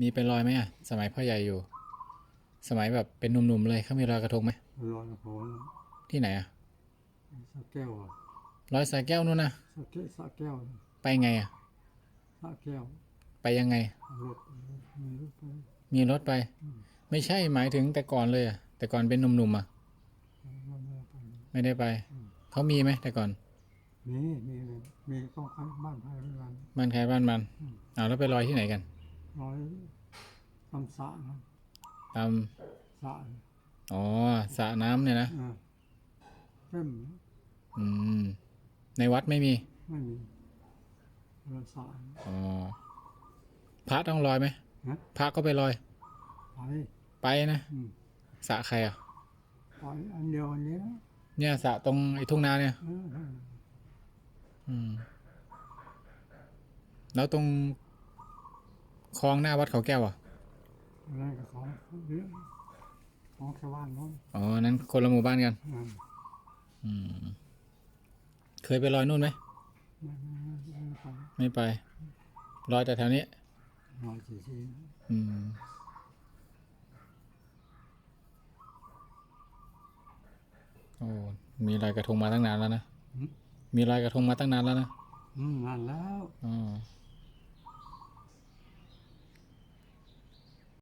มีไปลอยไหมอะ สมัยพ่อใหญ่อยู่ สมัยแบบเป็นหนุ่มๆเลยเขามีลอยกระทงไหมลอยกระโพนที่ไหนอะสระแก้วอะลอยสายแก้วนู่นนะสระแก้วสระแก้วไปไงอะสระแก้ว ไปยังไงรถมีรถไปมีรถไป ไม่ใช่หมายถึงแต่ก่อนเลยอะแต่ก่อนเป็นหนุ่มๆอะมันไม่ไปไม่ได้ไป เขามีไหมแต่ก่อนมีมีเลยมีต้องคันบ้านไทยด้วยกันบ้านใครบ้านมันอ้าวแล้วไปลอยที่ไหนกัน ร้อยตำสระนะตามสระอ๋อสระน้ำเนี่ยนะ อ่าเต็มอืม ในวัดไม่มี ไม่มีเราสระ อ๋อ พระต้องลอยไหมฮะ พระก็ไปลอย ไปไปนะอืมสระใครอะ ไปอันเดียวอันนี้นะเนี่ยสระตรงไอ้ทุ่งนาเนี่ย เออเอออืม แล้วตรง คลองหน้าวัดเขาแก้วอะอะไรกับของเยอะของชาวบ้านโน้นอ๋อ นั้นคนละหมู่บ้านกันอ่าอืม เคยไปลอยนู่นไหม ไม่ไม่ไม่ไม่ไปไม่ไป ลอยแต่แถวนี้รอยจีจีอืม โอ้ มีลอยกระทงมาตั้งนานแล้วนะ มีลอยกระทงมาตั้งนานแล้วนะ อืมนานแล้ว อ๋อ